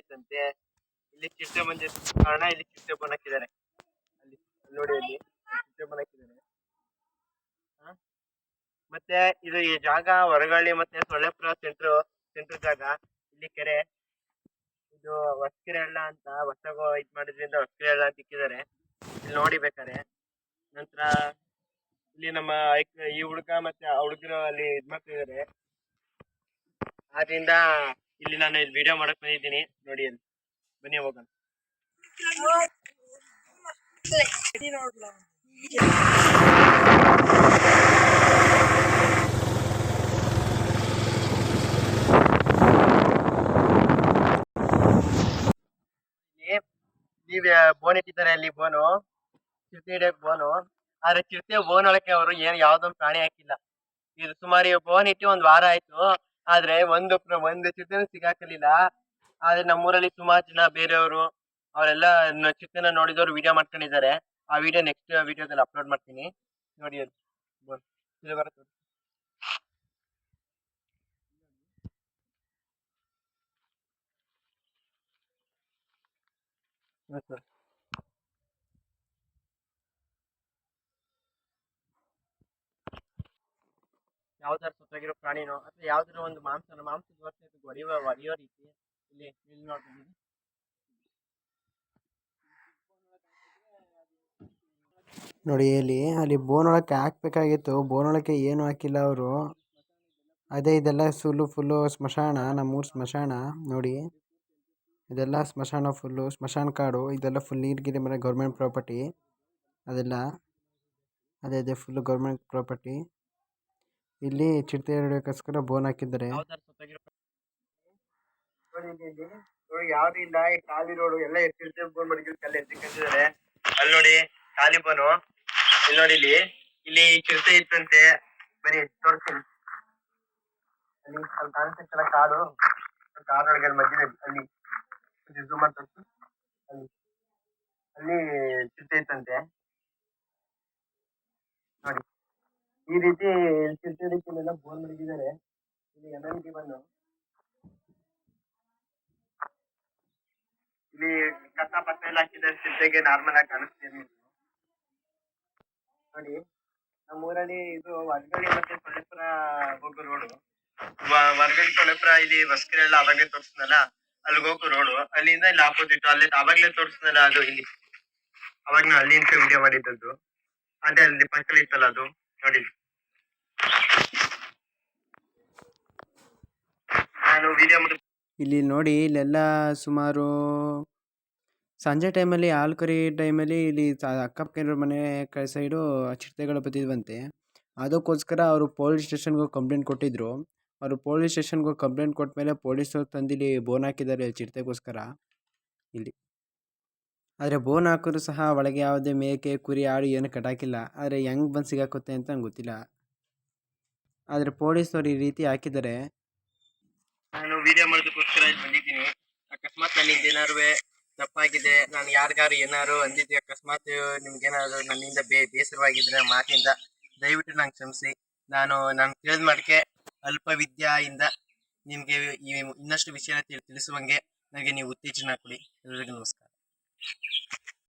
ಹಾಕಿದಾರಂತೆ ಇಲ್ಲಿ ಚಿಟ್ಟೆ ಬಂದ ಕಾರಣ ಇಲ್ಲಿ ಚಿಟ್ಟೆ ಬೋನ್ ಹಾಕಿದ್ದಾರೆ ಅಲ್ಲಿ ನೋಡಿ ಅಲ್ಲಿ ಚಿಟ್ಟೆ ಬೋನ್ ಮತ್ತೆ ಇದು ಈ ಜಾಗ ಹೊರಗಳ್ಳಿ ಮತ್ತೆ ಸೊಳ್ಳೆಪುರ ಸೆಂಟ್ರ್ ಸೆಂಟ್ರ್ ಜಾಗ. ಇಲ್ಲಿ ಕೆರೆ. ಇದು ಹೊಸಕೆರೆ ಹಳ್ಳ ಅಂತ ಹೊಸ ಇದ್ ಮಾಡಿದ್ರಿಂದ ಹೊಸಕೆರೆ ಹಳ್ಳ ಅಂತ ಇಲ್ಲಿ ನೋಡಿ ಬೇಕಾರೆ ನಂತರ ಇಲ್ಲಿ ನಮ್ಮ ಈ ಹುಡುಗ ಮತ್ತೆ ಆ ಹುಡುಗರು ಅಲ್ಲಿ ಇದ್ ಮಾಡ್ತಿದ್ದಾರೆ. ಆದ್ರಿಂದ ಇಲ್ಲಿ ನಾನು ಇಲ್ಲಿ ವಿಡಿಯೋ ಮಾಡಕ್ ಬಂದಿದ್ದೀನಿ. ನೋಡಿ ಅಲ್ಲಿ. ಬನ್ನಿ ಹೋಗೋಣ. ನೀವ್ ಬೋನ್ ಇಟ್ಟಿದ್ದಾರೆ ಅಲ್ಲಿ ಬೋನು ಚಿರತೆ ಹಿಡಿಯಕ್ ಬೋನು ಆದ್ರೆ ಚಿರತೆ ಬೋನ್ ಒಳಕ್ಕೆ ಅವರು ಏನ್ ಯಾವ್ದೊಂದು ಪ್ರಾಣಿ ಹಾಕಿಲ್ಲ. ಇದು ಸುಮಾರು ಬೋನ್ ಇಟ್ಟು ಒಂದ್ ವಾರ ಆಯ್ತು. ಆದ್ರೆ ಒಂದು ಒಂದು ಚಿತ್ರನೂ ಸಿಗಾಕಲಿಲ್ಲ. ಆದ್ರೆ ನಮ್ಮೂರಲ್ಲಿ ಸುಮಾರು ಜನ ಬೇರೆಯವರು, ಅವರೆಲ್ಲ ಚಿತ್ರನ ನೋಡಿದವರು ವಿಡಿಯೋ ಮಾಡ್ಕೊಂಡಿದ್ದಾರೆ. ಆ ವಿಡಿಯೋ ನೆಕ್ಸ್ಟ್ ವಿಡಿಯೋದಲ್ಲಿ ಅಪ್ಲೋಡ್ ಮಾಡ್ತೀನಿ. ನೋಡಿ ಅದು. ಯಾವ್ದಾರು ಸತ್ತಾಗಿರೋ ಪ್ರಾಣಿನೋ ಅಥವಾ ಯಾವ್ದಾರ ಒಂದು ಮಾಂಸನ, ಮಾಂಸದ ಒಡೆಯುವ, ಒಡೆಯೋ ರೀತಿ ಇಲ್ಲಿ ಇಲ್ಲಿ ನೋಡ್ಬೋದು. ನೋಡಿ ಇಲ್ಲಿ, ಅಲ್ಲಿ ಬೋನ್ ಒಳಕ್ಕೆ ಹಾಕ್ಬೇಕಾಗಿತ್ತು. ಬೋನ್ ಒಳಕ್ಕೆ ಏನು ಹಾಕಿಲ್ಲ ಅವರು. ಅದೇ ಇದೆಲ್ಲ ಸುಲ್ಲು ಫುಲ್ಲು ಸ್ಮಶಾನ, ನಮ್ಮೂರು ಸ್ಮಶಾನ. ನೋಡಿ, ಇದೆಲ್ಲ ಸ್ಮಶಾನ ಫುಲ್ಲು, ಸ್ಮಶಾನ ಕಾಡು, ಇದೆಲ್ಲ ಫುಲ್ ನೀರ್ಗಿರಿ ಮನೆ ಗೌರ್ಮೆಂಟ್ ಪ್ರಾಪರ್ಟಿ ಅದೆಲ್ಲ. ಅದೇ ಅದೇ ಫುಲ್ಲು ಗೌರ್ಮೆಂಟ್ ಪ್ರಾಪರ್ಟಿ ಇಲ್ಲಿ ಚಿರತೆ ಹಿಡಿಯೋಕ್ಕೋಸ್ಕರ ಬೋನ್ ಹಾಕಿದ್ದಾರೆ. ಯಾವ್ದು ಇಲ್ಲ ಈ ಖಾಲಿ ರೋಡು ಎಲ್ಲ ಎತ್ತಿರ್ತೀವಿ ಬೋನ್ ಮಡಗಿರ್ ಕಲ್ಲು ಎತ್ತಿಕೊಂಡಿದ್ದಾರೆ ಅಲ್ಲಿ ನೋಡಿ ಖಾಲಿ ಬೋನು ಇಲ್ಲಿ ನೋಡಿ ಇಲ್ಲಿ ಇಲ್ಲಿ ಚಿರತೆ ಇತ್ತಂತೆ. ಬರೀ ತೋರಿಸ್ತೀನಿ. ಅಲ್ಲಿ ಅಲ್ಲಿ ಕಾಣಿಸ್ತಲ್ಲ ಕಾಡು ಕಾಡೊಳಗೆ ಅಲ್ಲಿ ಮಧ್ಯದಲ್ಲಿ ಅಲ್ಲಿ ಜೂಮ್ ಅಂತ ಅಲ್ಲಿ ಅಲ್ಲಿ ಚಿರತೆ ಇತ್ತಂತೆ. ನೋಡಿ. ಈ ರೀತಿ ಚಿರತೆ ಬೋರ್ ಬೋನ್ ಮಡಗಿದ್ದಾರೆ ಇಲ್ಲಿ ಎಂ ಎಲ್ ಟಿ ಬಂದು. ಇಲ್ಲಿ ಕಸ ಪತ್ತ ಎಲ್ಲ ಹಾಕಿದ್ದಾರೆ. ಚಿರತೆಗೆ ನಾರ್ಮಲ್ ಆಗಿ ಕಾಣಿಸ್ತೀವಿ ನೋಡಿ, ನಮ್ಮ ಊರಲ್ಲಿ ಇದು ವರ್ಗಡಿ ಮತ್ತೆ ಕೊಳೆಪುರ ಹೋಗೋ ರೋಡು ವರ್ಗಡಿ ಕೊಳೆಪುರ ಇಲ್ಲಿ ಹೊಸಕೆರೆ ಎಲ್ಲ ಅವಾಗಲೇ ತೋರಿಸ್ನಲ್ಲ ಅಲ್ಲಿಗೆ ಹೋಗೋ ರೋಡು ಅಲ್ಲಿಂದ ಇಲ್ಲಿ ಆಪೋಸಿಟ್ ಅಲ್ಲೇ ಅವಾಗ್ಲೇ ತೋರಿಸ್ನಲ್ಲ ಅದು ಇಲ್ಲಿ. ಅವಾಗ ನಾ ಅಲ್ಲಿಂದ ವಿಡಿಯೋ ಮಾಡಿದ್ದದ್ದು ಅದೇ ಅಲ್ಲಿ ಪಕ್ಕದಲ್ಲಿ ಇತ್ತಲ್ಲ ಅದು. ನೋಡಿ ನಾನು ವಿಡಿಯೋ ಮಾಡಿ ಇಲ್ಲಿ ನೋಡಿ ಇಲ್ಲೆಲ್ಲ ಸುಮಾರು ಸಂಜೆ ಟೈಮಲ್ಲಿ ಹಾಲು ಕರಿ ಟೈಮಲ್ಲಿ ಇಲ್ಲಿ ಅಕ್ಕಪಕ್ಕದ ಅಕ್ಕಪಕ್ಕ ಮನೆ ಕಡೆ ಸೈಡು ಚಿರತೆಗಳು ಬತ್ತಿದ್ವಂತೆ ಅದಕ್ಕೋಸ್ಕರ ಅವರು ಪೊಲೀಸ್ ಸ್ಟೇಷನ್ಗೆ ಹೋಗಿ ಕಂಪ್ಲೇಂಟ್ ಕೊಟ್ಟಿದ್ದರು ಅವರು ಪೊಲೀಸ್ ಸ್ಟೇಷನ್ಗೆ ಹೋಗಿ ಕಂಪ್ಲೇಂಟ್ ಕೊಟ್ಟ ಮೇಲೆ ತಂದಿಲ್ಲಿ ಬೋನ್ ಹಾಕಿದ್ದಾರೆ ಚಿರತೆಗೋಸ್ಕರ ಇಲ್ಲಿ. ಆದರೆ ಬೋನ್ ಹಾಕಿದ್ರು ಸಹ ಒಳಗೆ ಯಾವುದೇ ಮೇಕೆ, ಕುರಿ, ಆಡು ಏನು ಕಟ್ಟಾಕಿಲ್ಲ ಆದರೆ ಹೆಂಗೆ ಬಂದು ಸಿಗಾಕುತ್ತೆ ಅಂತ ನಂಗೆ ಗೊತ್ತಿಲ್ಲ. ಆದರೆ ಪೊಲೀಸ್ನವ್ರು ಈ ರೀತಿ ಹಾಕಿದ್ದಾರೆ. ನಾನು ವಿಡಿಯೋ ಮಾಡೋದಕ್ಕೋಸ್ಕರ ಇಲ್ಲಿ ಬಂದಿದ್ದೀನಿ. ಅಕಸ್ಮಾತ್ ನನ್ನಿಂದ ಏನಾರು ತಪ್ಪಾಗಿದೆ, ನಾನು ಯಾರಿಗಾರು ಏನಾರು ಅಂದಿದ್ದೆ ಅಕಸ್ಮಾತ್ ನಿಮ್ಗೇನಾದ್ರು ನನ್ನಿಂದ ಬೇ, ಬೇಸರವಾಗಿದ್ರೆ ಮಾತಿಂದ ದಯವಿಟ್ಟು ನಂಗೆ ಕ್ಷಮಿಸಿ. ನಾನು ನಾನು ತಿಳಿದ ಮಾಡಕ್ಕೆ ಅಲ್ಪ ವಿದ್ಯಾಯಿಂದ ನಿಮಗೆ ಇನ್ನಷ್ಟು ವಿಷಯನ ತಿಳ್, ತಿಳಿಸುವಂಗೆ ನನಗೆ ನೀವು ಉತ್ತೇಜನ ಕೊಡಿ. ಎಲ್ಲರಿಗೂ ನಮಸ್ಕಾರ.